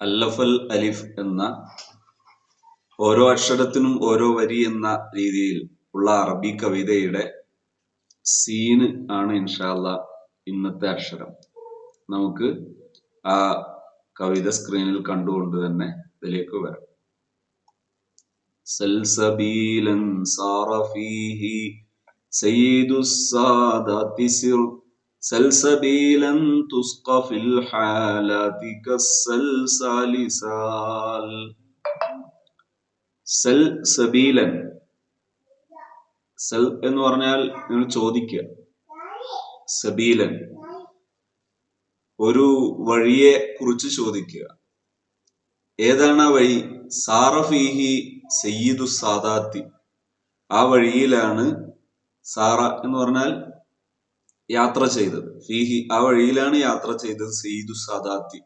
അല്ലഫൽ അലിഫ് എന്ന ഓരോ അക്ഷരത്തിനും ഓരോ വരി എന്ന രീതിയിൽ ഉള്ള അറബി കവിതയുടെ സീന് ആണ് ഇൻഷാല്ല ഇന്നത്തെ അക്ഷരം. നമുക്ക് ആ കവിത സ്ക്രീനിൽ കണ്ടുകൊണ്ട് തന്നെ ഇതിലേക്ക് വരാം. സൽസബീലൻ സാറഫീഹി സയ്യിദുസ്സാദതി സയ്യിദു സാദാതി സിർ سلسبيلا تسقى في الحالات كالسلسال سال സൽസബീലൻ സൽ എന്ന് പറഞ്ഞാൽ നിങ്ങൾ ചോദിക്കുക സബീലൻ ഒരു വഴിയെ കുറിച്ച് ചോദിക്കുക ഏതാണ് ആ വഴി സാറഫീഹി സയ്യിദു സാദാത്തി ആ വഴിയിലാണ് സാറ എന്ന് പറഞ്ഞാൽ യാത്ര ചെയ്തത്. ഫീഹി ആ വഴിയിലാണ് യാത്ര ചെയ്തത് സെയ്ദു സദാത്തി.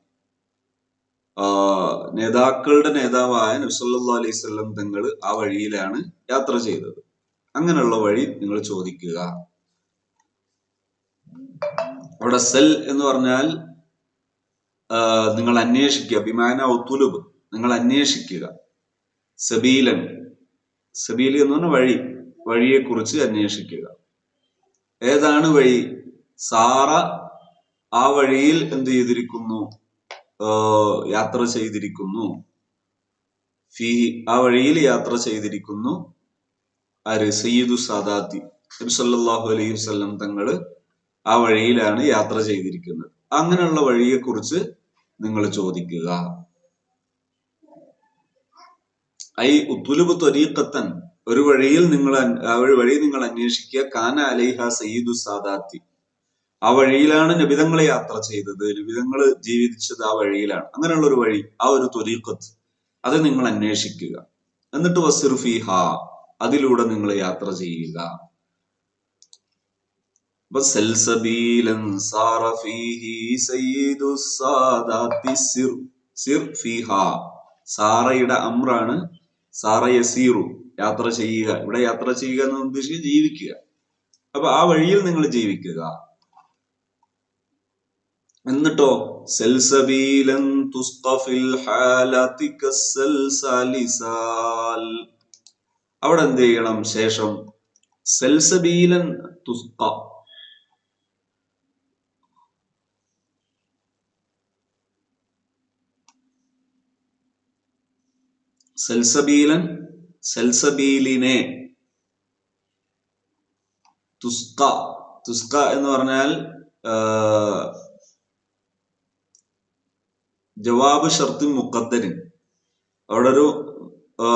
നേതാക്കളുടെ നേതാവായ നബ്സല്ലാ അലൈഹി സ്വല്ലം തങ്ങൾ ആ വഴിയിലാണ് യാത്ര ചെയ്തത്. അങ്ങനെയുള്ള വഴി നിങ്ങൾ ചോദിക്കുക. അവിടെ സെൽ എന്ന് പറഞ്ഞാൽ നിങ്ങൾ അന്വേഷിക്കുക. അഭിമാന ഒത്തുലുബ് നിങ്ങൾ അന്വേഷിക്കുക. സബീലൻ സബീലി എന്ന് പറഞ്ഞ വഴി വഴിയെ കുറിച്ച് അന്വേഷിക്കുക. ഏതാണ് വഴി? സാറ ആ വഴിയിൽ എന്ത് ചെയ്തിരിക്കുന്നു? യാത്ര ചെയ്തിരിക്കുന്നു. ആ വഴിയിൽ യാത്ര ചെയ്തിരിക്കുന്നു. ആര്? സയ്യിദു സാദാത്തി. സല്ലല്ലാഹു അലൈഹി വസല്ലം തങ്ങൾ ആ വഴിയിലാണ് യാത്ര ചെയ്തിരിക്കുന്നത്. അങ്ങനെയുള്ള വഴിയെ കുറിച്ച് നിങ്ങൾ ചോദിക്കുക. ഐ ഉത്തുലുബ് ത്വരീഖത്തൻ. ഒരു വഴിയിൽ നിങ്ങൾ ആ ഒരു വഴി നിങ്ങൾ അന്വേഷിക്കുക. കാന അലൈഹ സയ്യിദു സാദാത്തി. ആ വഴിയിലാണ് നബിതങ്ങളെ യാത്ര ചെയ്തത്. നബിതങ്ങൾ ജീവിച്ചത് ആ വഴിയിലാണ്. അങ്ങനെയുള്ള ഒരു വഴി ആ ഒരു ത്വരീഖത്ത് അത് നിങ്ങൾ അന്വേഷിക്കുക. എന്നിട്ട് വസിർ ഫിഹ അതിലൂടെ നിങ്ങൾ യാത്ര ചെയ്യുക. സാറയുടെ അമ്രാണ് സാറ. യസീറു യാത്ര ചെയ്യുക. ഇവിടെ യാത്ര ചെയ്യുക എന്ന് ഉദ്ദേശിച്ച് ജീവിക്കുക. അപ്പൊ ആ വഴിയിൽ നിങ്ങൾ ജീവിക്കുക. എന്നിട്ടോ? അവിടെ എന്ത് ചെയ്യണം ശേഷം? സെൽസബീലൻ തുസ്ക സെൽസബീലൻ സെൽസബീലിനെ തുസ്ക തുസ്ക എന്ന് പറഞ്ഞാൽ ജവാബ് ഷർത്തിൻ മുഖദ്ദരിൻ. അവിടെ ഒരു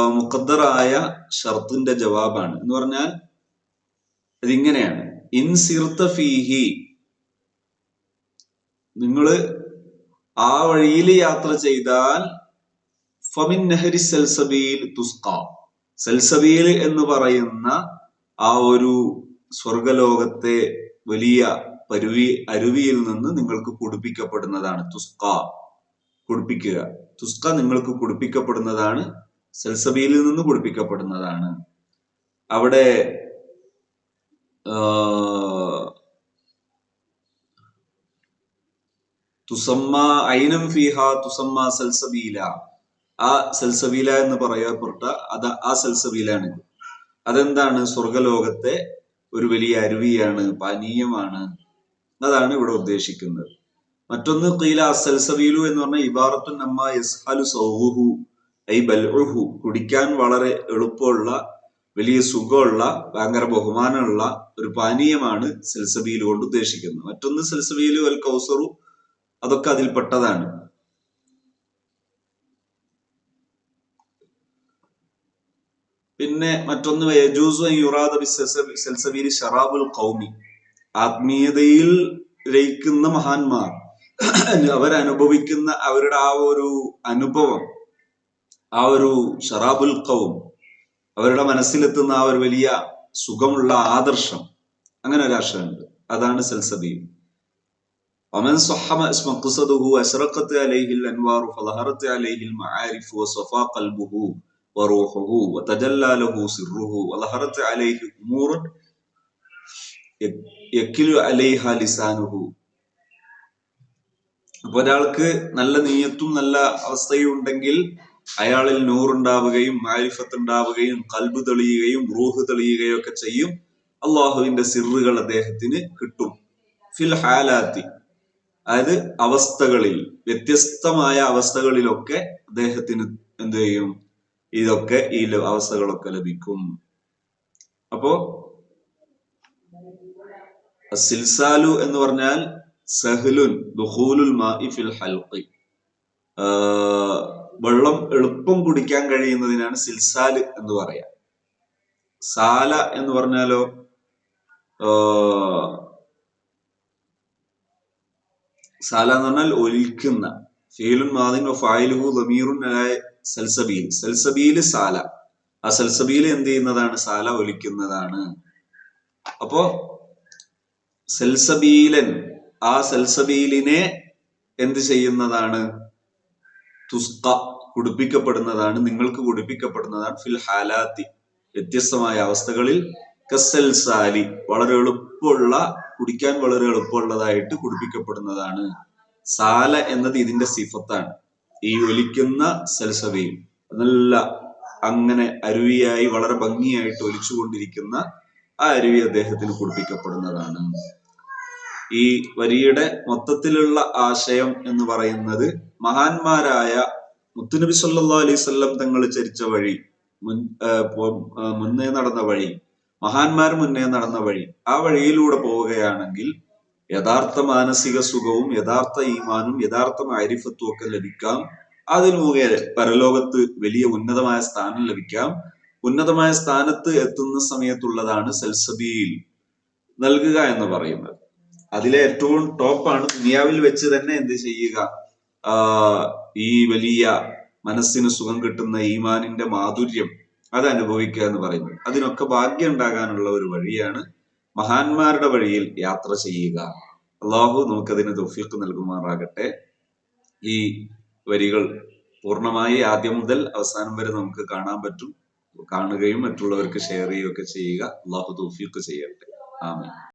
മുഖദ്ദറായ ഷർത്തിന്റെ ജവാബാണ്. എന്ന് പറഞ്ഞാൽ ഇതിങ്ങനെയാണ് ഇൻ ഇൻസിർത്ത ഫീഹി നിങ്ങൾ ആ വഴിയിൽ യാത്ര ചെയ്താൽ ഫമിൻ നെഹരി സെൽസബീൽ തുസ്ക. സെൽസബീൽ എന്ന് പറയുന്ന ആ ഒരു സ്വർഗലോകത്തെ വലിയ പരുവി അരുവിയിൽ നിന്ന് നിങ്ങൾക്ക് കുടിപ്പിക്കപ്പെടുന്നതാണ് തുസ്ക. കുടിപ്പിക്കുക. തുസ്ക നിങ്ങൾക്ക് കുടിപ്പിക്കപ്പെടുന്നതാണ് സെൽസബിയിൽ നിന്ന് കുടിപ്പിക്കപ്പെടുന്നതാണ്. അവിടെ തുസമ്മ ഐനം ഫിഹ തുസമ്മ സെൽസബീല. ആ സെൽസബീല എന്ന് പറയപ്പെട്ട അത് ആ സെൽസബീലാണ്. അതെന്താണ്? സ്വർഗലോകത്തെ ഒരു വലിയ അരുവിയാണ് പാനീയമാണ്. അതാണ് ഇവിടെ ഉദ്ദേശിക്കുന്നത്. മറ്റൊന്ന് കീല അസൽസബീലു എന്ന് പറഞ്ഞ ഇബാറത്തു നമ്മ യസ്ഹലു സൗഹു ഐ ബൽഹു കുടിക്കാൻ വളരെ എളുപ്പമുള്ള വലിയ സുഖമുള്ള ഭയങ്കര ബഹുമാനമുള്ള ഒരു പാനീയമാണ് സെൽസബീൽ കൊണ്ട് ഉദ്ദേശിക്കുന്നത്. മറ്റൊന്ന് സെൽസബീലു അൽ കൗസറു അതൊക്കെ അതിൽപ്പെട്ടതാണ്. പിന്നെ മറ്റൊന്ന് യജൂസു യുറാദ് ഷറാബുൽ കൗമി ആത്മീയതയിൽ ലയിക്കുന്ന മഹാന്മാർ. അവരനുഭവിക്കുന്ന അവരുടെ ആ ഒരു അനുഭവം ആ ഒരു ഷറാബുൽ കൗം അവരുടെ മനസ്സിലെത്തുന്ന ആ ഒരു വലിയ സുഖമുള്ള ആദർശം അങ്ങനെ ഒരു ആശയമുണ്ട് അതാണ് സൽസബീൽ ومن صحم اسم قصده أشرقت عليه الأنوار فظهرت عليه المعارف وصفى قلبه وروحه وتجلى له سره وظهرت عليه أمور يكل عليها لسانه അപ്പൊ ഒരാൾക്ക് നല്ല നീയത്തും നല്ല അവസ്ഥയും ഉണ്ടെങ്കിൽ അയാളിൽ നൂറുണ്ടാവുകയും മാരിഫത്ത് ഉണ്ടാവുകയും കൽബ് തെളിയുകയും റൂഹ് തെളിയുകയും ഒക്കെ ചെയ്യും. അള്ളാഹുവിന്റെ സിറുകൾ അദ്ദേഹത്തിന് കിട്ടും. ഫിൽ ഹാലാത്തി. അതായത് അവസ്ഥകളിൽ വ്യത്യസ്തമായ അവസ്ഥകളിലൊക്കെ അദ്ദേഹത്തിന് എന്ത് ചെയ്യും? ഇതൊക്കെ ഈ അവസ്ഥകളൊക്കെ ലഭിക്കും. അപ്പോ സിൽസാലു എന്ന് പറഞ്ഞാൽ സഹ്ലുൻ ഫിൽ വെള്ളം എളുപ്പം കുടിക്കാൻ കഴിയുന്നതിനാണ് സിൽസാൽ എന്ന് പറയാ. സാല എന്ന് പറഞ്ഞാലോ സാല എന്ന് പറഞ്ഞാൽ ഒലിക്കുന്ന ഫീലുൻ മാദിൻ ഫായിലുഹു സൽസബീൽ. സൽസബീൽ സാല. ആ സൽസബീൽ എന്ത് ചെയ്യുന്നതാണ്? സാല ഒലിക്കുന്നതാണ്. അപ്പോ സൽസബീലൻ ആ സൽസബീലിനെ എന്ത് ചെയ്യുന്നതാണ്? തുസ്ക കുടിപ്പിക്കപ്പെടുന്നതാണ് നിങ്ങൾക്ക് കുടിപ്പിക്കപ്പെടുന്നതാണ്. ഫിൽ ഹാലാത്തി വ്യത്യസ്തമായ അവസ്ഥകളിൽ കസൽസാലി വളരെ എളുപ്പമുള്ള കുടിക്കാൻ വളരെ എളുപ്പമുള്ളതായിട്ട് കുടിപ്പിക്കപ്പെടുന്നതാണ്. സാല എന്നത് ഇതിന്റെ സിഫത്താണ്. ഈ ഒലിക്കുന്ന സൽസബയിൽ നല്ല അങ്ങനെ അരുവിയായി വളരെ ഭംഗിയായിട്ട് ഒലിച്ചുകൊണ്ടിരിക്കുന്ന ആ അരുവി അദ്ദേഹത്തിന് കുടിപ്പിക്കപ്പെടുന്നതാണ്. ഈ വരിയുടെ മൊത്തത്തിലുള്ള ആശയം എന്ന് പറയുന്നത് മഹാന്മാരായ മുത്തുനബി സല്ലാ അലൈഹി വസല്ലം തങ്ങൾ ചരിച്ച വഴി മുൻ മുന്നേ നടന്ന വഴി മഹാന്മാർ മുന്നേ നടന്ന വഴി. ആ വഴിയിലൂടെ പോവുകയാണെങ്കിൽ യഥാർത്ഥ മാനസിക സുഖവും യഥാർത്ഥ ഈമാനും യഥാർത്ഥ മാരിഫത്വം ഒക്കെ ലഭിക്കാം. അതിൽ മുഖേന പരലോകത്ത് വലിയ ഉന്നതമായ സ്ഥാനം ലഭിക്കാം. ഉന്നതമായ സ്ഥാനത്ത് എത്തുന്ന സമയത്തുള്ളതാണ് സെൽസബിയിൽ നൽകുക എന്ന് പറയുന്നത്. അതിലെ ഏറ്റവും ടോപ്പാണ് ദുനിയാവിൽ വെച്ച് തന്നെ എന്ത് ചെയ്യുക? ഈ വലിയ മനസ്സിന് സുഖം കിട്ടുന്ന ഈമാനിന്റെ മാധുര്യം അത് അനുഭവിക്കുക എന്ന് പറയുന്നത്. അതിനൊക്കെ ഭാഗ്യം ഉണ്ടാകാനുള്ള ഒരു വഴിയാണ് മഹാന്മാരുടെ വഴിയിൽ യാത്ര ചെയ്യുക. അള്ളാഹു നമുക്കതിന് തൗഫീഖ് നൽകുമാറാകട്ടെ. ഈ വരികൾ പൂർണമായി ആദ്യം മുതൽ അവസാനം വരെ നമുക്ക് കാണാൻ പറ്റും. കാണുകയും മറ്റുള്ളവർക്ക് ഷെയർ ചെയ്യുകയൊക്കെ ചെയ്യുക. അള്ളാഹു തൗഫീഖ് ചെയ്യട്ടെ. ആമീൻ.